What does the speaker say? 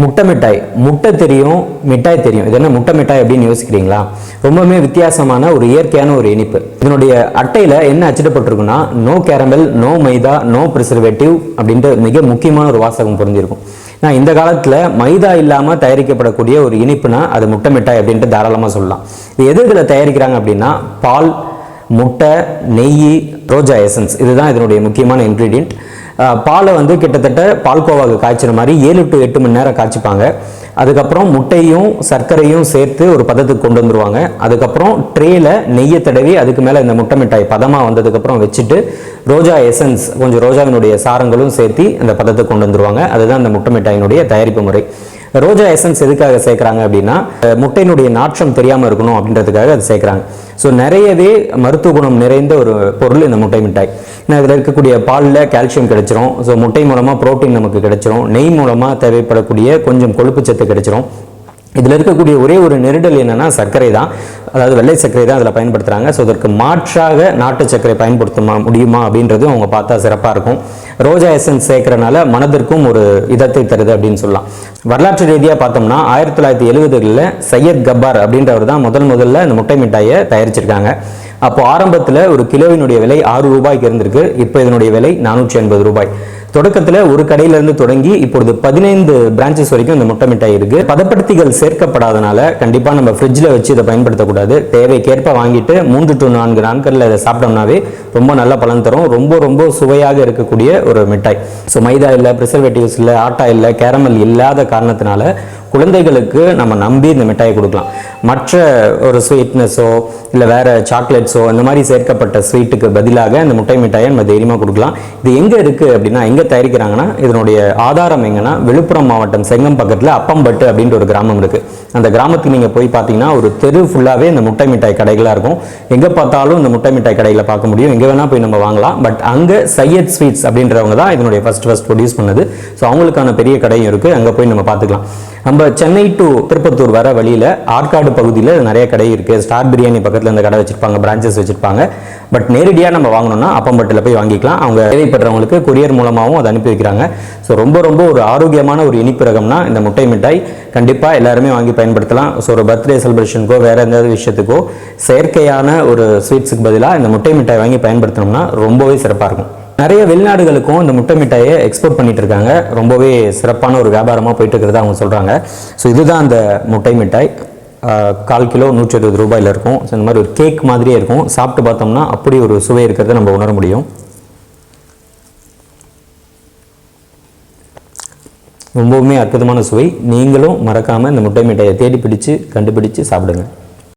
முட்டை மிட்டாய். முட்டை தெரியும் மிட்டாய் தெரியும். இது என்ன முட்டை மிட்டாய் அப்படின்னு யோசிக்கிறீங்களா? ரொம்பவுமே வித்தியாசமான ஒரு இயற்கையான ஒரு இனிப்பு. இதனுடைய அட்டையில் என்ன அச்சிடப்பட்டிருக்குன்னா no caramel no maida no preservative அப்படின்ற மிக முக்கியமான ஒரு வாசகம் புரிஞ்சிருக்கும். நான் இந்த காலத்தில் மைதா இல்லாமல் தயாரிக்கப்படக்கூடிய ஒரு இனிப்புனா அது முட்டை மிட்டாய் அப்படின்ட்டு தாராளமாக சொல்லலாம். இது எது இதில் தயாரிக்கிறாங்க அப்படின்னா பால் முட்டை நெய் ரோஜா எசன்ஸ் இதுதான் இதனுடைய முக்கியமான இன்க்ரீடியன்ட் பாலை வந்து கிட்டத்தட்ட பால்கோவாக்கு காய்ச்சிற மாதிரி ஏழு டு எட்டு மணி நேரம் காய்ச்சிப்பாங்க. அதுக்கப்புறம் முட்டையும் சர்க்கரையும் சேர்த்து ஒரு பதத்துக்கு கொண்டு வந்துருவாங்க. அதுக்கப்புறம் ட்ரேல நெய்யை தடவி அதுக்கு மேலே இந்த முட்டை மிட்டாய் பதமாக வந்ததுக்கப்புறம் வச்சுட்டு ரோஜா எசன்ஸ் கொஞ்சம் ரோஜாவினுடைய சாரங்களும் சேர்த்து அந்த பதத்துக்கு கொண்டு வந்துருவாங்க. அதுதான் அந்த முட்டை மிட்டாயினுடைய தயாரிப்பு முறை. ரோஜா எசன்ஸ் எதுக்காக சேர்க்குறாங்க அப்படின்னா முட்டையினுடைய நாற்றம் தெரியாமல் இருக்கணும் அப்படின்றதுக்காக அது சேர்க்குறாங்க. ஸோ நிறையவே மருத்துவ குணம் நிறைந்த ஒரு பொருள் இந்த முட்டை மிட்டாய். ஏன்னா இதில் இருக்கக்கூடிய பாலில் கால்சியம் கிடைச்சிரும். ஸோ முட்டை மூலமாக ப்ரோட்டீன் நமக்கு கிடைச்சிரும். நெய் மூலமாக தேவைப்படக்கூடிய கொஞ்சம் கொழுப்பு சத்து கிடைச்சிரும். இதில் இருக்கக்கூடிய ஒரே ஒரு நெருடல் என்னென்னா சர்க்கரை தான். அதாவது வெள்ளை சர்க்கரை தான் அதில் பயன்படுத்துகிறாங்க ஸோ இதற்கு மாற்றாக நாட்டு சர்க்கரை பயன்படுத்த முடியுமா அப்படின்றது அவங்க பார்த்தா சிறப்பாக இருக்கும். ரோஜா எசன்ஸ் சேர்க்கறனால மனதிற்கும் ஒரு இதத்தை தருது அப்படின்னு சொல்லலாம். வரலாற்று ரீதியாக பார்த்தோம்னா ஆயிரத்தி தொள்ளாயிரத்தி எழுபதுகளில் சையத் கப்பார் அப்படின்றவர் தான் முதல் முதல்ல இந்த முட்டை மிட்டாயை தயாரிச்சிருக்காங்க. அப்போ ஆரம்பத்தில் ஒரு கிலோவினுடைய விலை ஆறு ரூபாய்க்கு இருந்திருக்கு. இப்போ இதனுடைய விலை நானூற்றி எண்பது ரூபாய். தொடக்கத்தில் ஒரு கடையில இருந்து தொடங்கி இப்பொழுது பதினைந்து பிரான்ச்சஸ் வரைக்கும் இந்த முட்டை மிட்டாய் இருக்கு. பதப்படுத்திகள் சேர்க்கப்படாதனால கண்டிப்பா நம்ம ஃப்ரிட்ஜில் வச்சு இதை பயன்படுத்தக்கூடாது. தேவைக்கேற்ப வாங்கிட்டு மூன்று டு நான்கு நாட்களில் இதை சாப்பிட்டோம்னாவே ரொம்ப நல்ல பலன் தரும். ரொம்ப ரொம்ப சுவையாக இருக்கக்கூடிய ஒரு மிட்டாய். ஸோ மைதா இல்லை ப்ரிசர்வேட்டிவ்ஸ் இல்லை ஆட்டா இல்லை கேரமல் இல்லாத காரணத்தினால குழந்தைகளுக்கு நம்ம நம்பி இந்த மிட்டாயை கொடுக்கலாம். மற்ற ஒரு ஸ்வீட்னஸோ இல்லை வேற சாக்லேட்ஸோ இந்த மாதிரி சேர்க்கப்பட்ட ஸ்வீட்டுக்கு பதிலாக இந்த முட்டை மிட்டாயை நம்ம தைரியமாக கொடுக்கலாம். இது எங்கே இருக்குது அப்படின்னா எங்கே தயாரிக்கிறாங்கன்னா இதனுடைய ஆதாரம் எங்கன்னா விழுப்புரம் மாவட்டம் செங்கம் பக்கத்தில் அப்பம்பட்டு அப்படின்ற ஒரு கிராமம் இருக்குது அந்த கிராமத்துக்கு நீங்கள் போய் பார்த்தீங்கன்னா ஒரு தெரு ஃபுல்லாகவே இந்த முட்டை மிட்டாய் கடைகளாக இருக்கும். எங்கே பார்த்தாலும் இந்த முட்டை மிட்டாய் கடைகளை பார்க்க முடியும். எங்கே வேணால் போய் நம்ம வாங்கலாம். பட் அங்கே சையத் ஸ்வீட்ஸ் அப்படின்றவங்க தான் இதனுடைய ஃபஸ்ட் ஃபஸ்ட் ப்ரொடியூஸ் பண்ணது. ஸோ அவங்களுக்கான பெரிய கடையும் இருக்குது அங்கே போய் நம்ம பார்த்துக்கலாம் நம்ம சென்னை டு திருப்பத்தூர் வர வழியில் ஆற்காடு பகுதியில் நிறைய கடை இருக்குது ஸ்டார் பிரியாணி பக்கத்தில் இந்த கடை வச்சுருப்பாங்க பிரான்ச்சஸ் வச்சுருப்பாங்க. பட் நேரடியாக நம்ம வாங்கணும்னா அப்பம்பட்டில் போய் வாங்கிக்கலாம். அவங்க தேவைப்படுறவங்களுக்கு கொரியர் மூலமாகவும் அதை அனுப்பி வைக்கிறாங்க. ஸோ ரொம்ப ரொம்ப ஒரு ஆரோக்கியமான ஒரு இனிப்பு ரகம்னா இந்த முட்டை மிட்டாய் கண்டிப்பாக எல்லாருமே வாங்கி பயன்படுத்தலாம். ஸோ ஒரு பர்த்டே செலிப்ரேஷனுக்கோ வேறு எந்த விஷயத்துக்கோ செயற்கையான ஒரு ஸ்வீட்ஸுக்கு பதிலாக இந்த முட்டை மிட்டாய் வாங்கி பயன்படுத்தினோம்னா ரொம்பவே சிறப்பாக இருக்கும். நிறைய வெளிநாடுகளுக்கும் இந்த முட்டை மிட்டாயை எக்ஸ்போர்ட் பண்ணிட்டு இருக்காங்க ரொம்பவே சிறப்பான ஒரு வியாபாரமாக போயிட்டு இருக்கிறதா அவங்க சொல்கிறாங்க ஸோ இதுதான் அந்த முட்டை மிட்டாய். கால் கிலோ நூற்றி இருபது ரூபாயில் இருக்கும். ஸோ இந்த மாதிரி ஒரு கேக் மாதிரியே இருக்கும். சாப்பிட்டு பார்த்தோம்னா அப்படி ஒரு சுவை இருக்கிறத நம்ம உணர முடியும். ரொம்பவுமே அற்புதமான சுவை. நீங்களும் மறக்காமல் இந்த முட்டை மிட்டாயை தேடி பிடிச்சு கண்டுபிடிச்சு சாப்பிடுங்க.